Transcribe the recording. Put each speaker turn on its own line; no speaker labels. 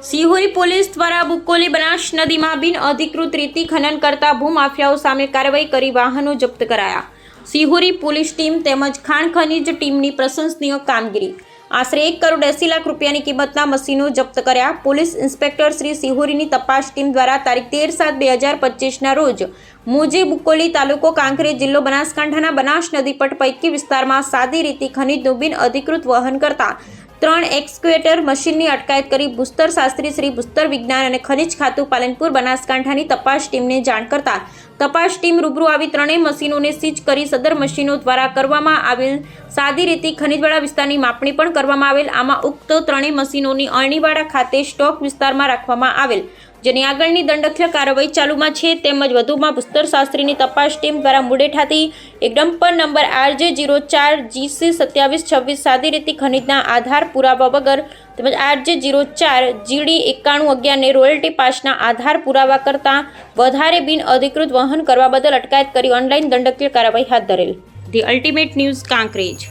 Police દ્વારા બુકોલી બનાસ નદીમાં બિન અધિકૃત રીતે ખનન કરતા ભૂમાફિયાઓ સામે કાર્યવાહી કરી વાહનો જપ્ત કરાયા. સિહોરી પોલીસ ટીમ તેમજ ખાણ ખનીજ ટીમની પ્રશંસનીય કામગીરી. આશરે એક કરોડ એસી લાખ રૂપિયાની કિંમતના મશીનો જપ્ત કર્યા. પોલીસ ઇન્સ્પેક્ટર શ્રી સિહોરીની તપાસ ટીમ દ્વારા તારીખ તેર સાત બે હજાર પચીસના રોજ મોજે બુકોલી તાલુકો કાંકરેજ જિલ્લો બનાસકાંઠાના બનાસ નદી પટ પૈકી વિસ્તારમાં સાદી રીતે ખનીજનું બિન અધિકૃત વહન કરતા ત્રણ એક્સક્યુએટર મશીનની અટકાયત કરી ભૂસ્તર શાસ્ત્રી શ્રી ભૂસ્તર વિજ્ઞાન અને ખનિજ ખાતું પાલનપુર બનાસકાંઠાની તપાસ ટીમને જાણ કરતા તપાસ ટીમ રૂબરૂ આવી ત્રણેય મશીનોને સીઝ કરી સદર મશીનો દ્વારા કરવામાં આવેલ સાદી રીતે ખનીજવાળા વિસ્તારની માપણી પણ કરવામાં આવેલ. આમાં ઉક્ત ત્રણેય મશીનોની અરણીવાડા ખાતે સ્ટોક વિસ્તારમાં રાખવામાં આવેલ. જેની આગળની દંડકીય કાર્યવાહી ચાલુમાં છે તેમજ વધુમાં ભૂસ્તર શાસ્ત્રીની તપાસ ટીમ દ્વારા મુડેઠાથી એક ડમ્પર નંબર આરજે જીરો ચાર જીસી સત્યાવીસ છવ્વીસ સાદી રીતિ ખનિજના આધાર પુરાવા વગર તેમજ આરજે જીરો ચાર જીડી એકાણું અગિયારને રોયલ્ટી પાસના આધાર પુરાવા કરતાં વધારે બિન અધિકૃત વહન કરવા બદલ અટકાયત કરી ઓનલાઈન દંડકીય કાર્યવાહી હાથ ધરેલ. The ultimate news Kankrej.